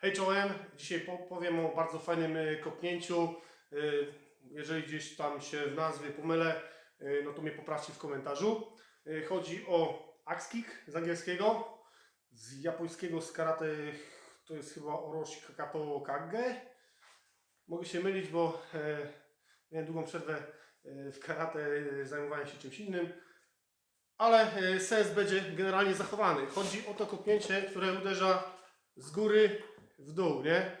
Hej czołem, dzisiaj po- powiem o bardzo fajnym y, kopnięciu. Y, Jeżeli gdzieś tam się w nazwie pomylę, y, no to mnie poprawcie w komentarzu. Chodzi o axe z angielskiego, z japońskiego z karate to jest chyba Orochi Kakato Kage. Mogę się mylić, bo e, miałem długą przerwę e, w karate, e, zajmowałem się czymś innym. Ale sens będzie generalnie zachowany. Chodzi o to kopnięcie, które uderza z góry w dół, nie?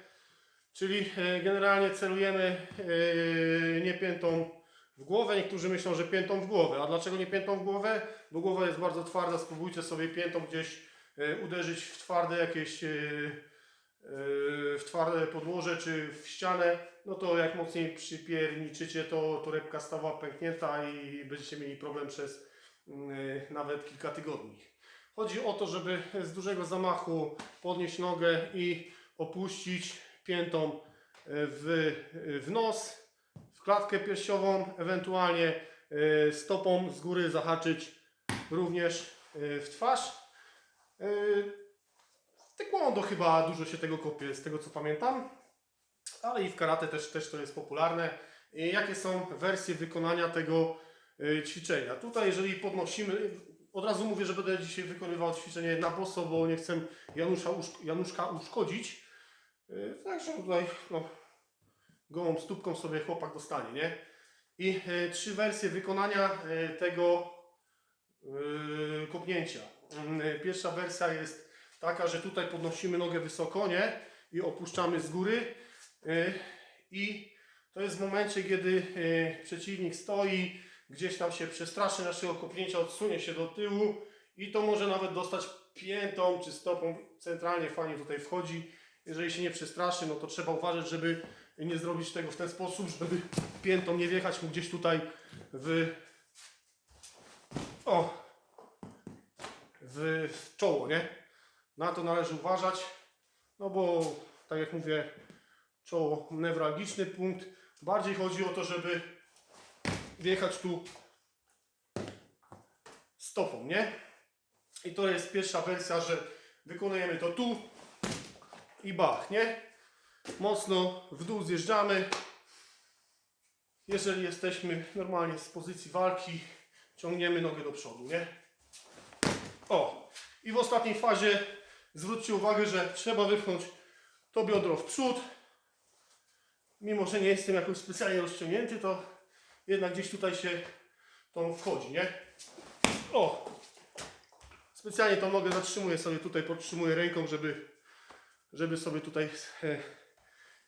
Czyli e, generalnie celujemy e, nie piętą w głowę. Niektórzy myślą, że piętą w głowę. A dlaczego nie piętą w głowę? Bo głowa jest bardzo twarda. Spróbujcie sobie piętą gdzieś e, uderzyć w twarde jakieś w twarde podłoże czy w ścianę. No to jak mocniej przypierniczycie, to torebka stawa pęknięta i będziecie mieli problem przez mm, nawet kilka tygodni. Chodzi o to, żeby z dużego zamachu podnieść nogę i opuścić piętą w, w nos, w klatkę piersiową, ewentualnie e, stopą z góry zahaczyć również e, w twarz. E, W taekwondo chyba dużo się tego kopie, z tego co pamiętam, ale i w karate też, też to jest popularne. Jakie są wersje wykonania tego e, ćwiczenia? Tutaj jeżeli podnosimy, od razu mówię, że będę dzisiaj wykonywał ćwiczenie na boso, bo nie chcę Janusza, Januszka uszkodzić. Yy, Także tutaj no, gołą stópką sobie chłopak dostanie, nie? I e, trzy wersje wykonania e, tego e, kopnięcia. Mm, e, Pierwsza wersja jest taka, że tutaj podnosimy nogę wysoko, nie? I opuszczamy z góry. E, I to jest w momencie, kiedy e, przeciwnik stoi, gdzieś tam się przestraszy naszego kopnięcia, odsunie się do tyłu i to może nawet dostać piętą czy stopą. Centralnie fajnie tutaj wchodzi. Jeżeli się nie przestraszy, no to trzeba uważać, żeby nie zrobić tego w ten sposób, żeby piętą nie wjechać mu gdzieś tutaj w o w, czoło, nie? Na to należy uważać, no bo tak jak mówię, czoło newralgiczny punkt. Bardziej chodzi o to, żeby wjechać tu stopą, nie? I to jest pierwsza wersja, że wykonujemy to tu i bach, nie? Mocno w dół zjeżdżamy. Jeżeli jesteśmy normalnie z pozycji walki, ciągniemy nogę do przodu, nie? O! I w ostatniej fazie zwróćcie uwagę, że trzeba wypchnąć to biodro w przód. Mimo, że nie jestem jakoś specjalnie rozciągnięty, to jednak gdzieś tutaj się to wchodzi, nie? O! Specjalnie tą nogę zatrzymuję sobie tutaj, podtrzymuję ręką, żeby, żeby sobie tutaj e,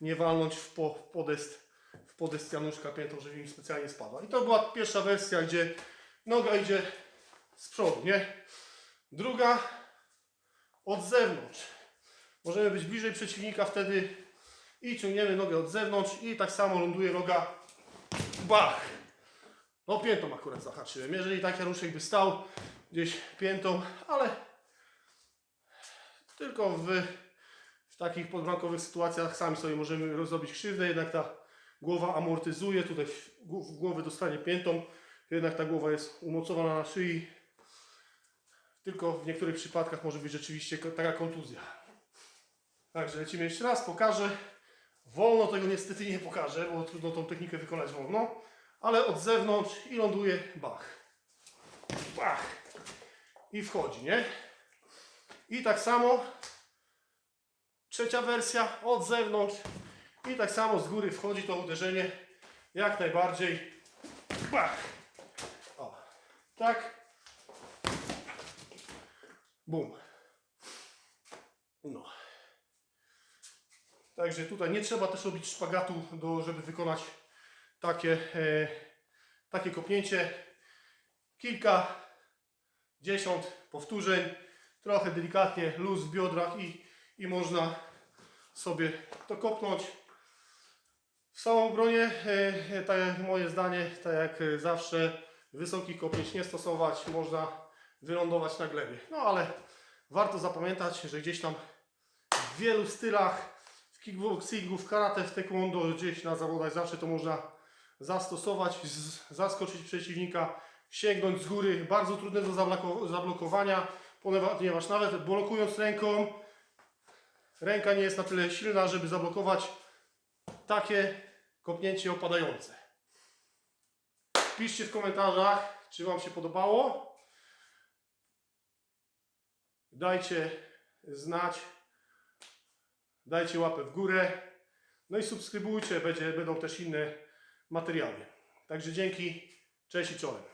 nie walnąć w, po, w podest, w podest Januszka piętą, żeby mi specjalnie spadła. I to była pierwsza wersja, gdzie noga idzie z przodu, nie? Druga od zewnątrz. Możemy być bliżej przeciwnika wtedy i ciągniemy nogę od zewnątrz i tak samo ląduje noga bach. No piętą akurat zahaczyłem. Jeżeli tak Januszek by stał gdzieś piętą, ale tylko w takich podbramkowych sytuacjach sami sobie możemy zrobić krzywdę, jednak ta głowa amortyzuje, tutaj w, głowę dostanie piętą, jednak ta głowa jest umocowana na szyi. Tylko w niektórych przypadkach może być rzeczywiście taka kontuzja. Także lecimy jeszcze raz, pokażę. Wolno tego niestety nie pokażę, bo trudno tą technikę wykonać wolno. Ale od zewnątrz i ląduje bach. Bach. I wchodzi, nie? I tak samo trzecia wersja od zewnątrz i tak samo z góry wchodzi to uderzenie jak najbardziej. Bach. O. Tak. Bum. No. Także tutaj nie trzeba też robić szpagatu, do, żeby wykonać takie, e, takie kopnięcie. Kilka, dziesiąt powtórzeń, trochę delikatnie luz w biodrach i, i można sobie to kopnąć. W samoobronie, e, e, tak jak moje zdanie, tak jak zawsze, wysokich kopnięć nie stosować, można wylądować na glebie. No ale warto zapamiętać, że gdzieś tam w wielu stylach, w kickboxingu, w karate, w taekwondo, gdzieś na zawodach zawsze to można zastosować, zaskoczyć przeciwnika, sięgnąć z góry, bardzo trudne do zabloko- zablokowania, ponieważ nawet blokując ręką ręka nie jest na tyle silna, żeby zablokować takie kopnięcie opadające. Piszcie w komentarzach, czy Wam się podobało. Dajcie znać. Dajcie łapę w górę. No i subskrybujcie, będzie, będą też inne materiały. Także dzięki, cześć i czołem.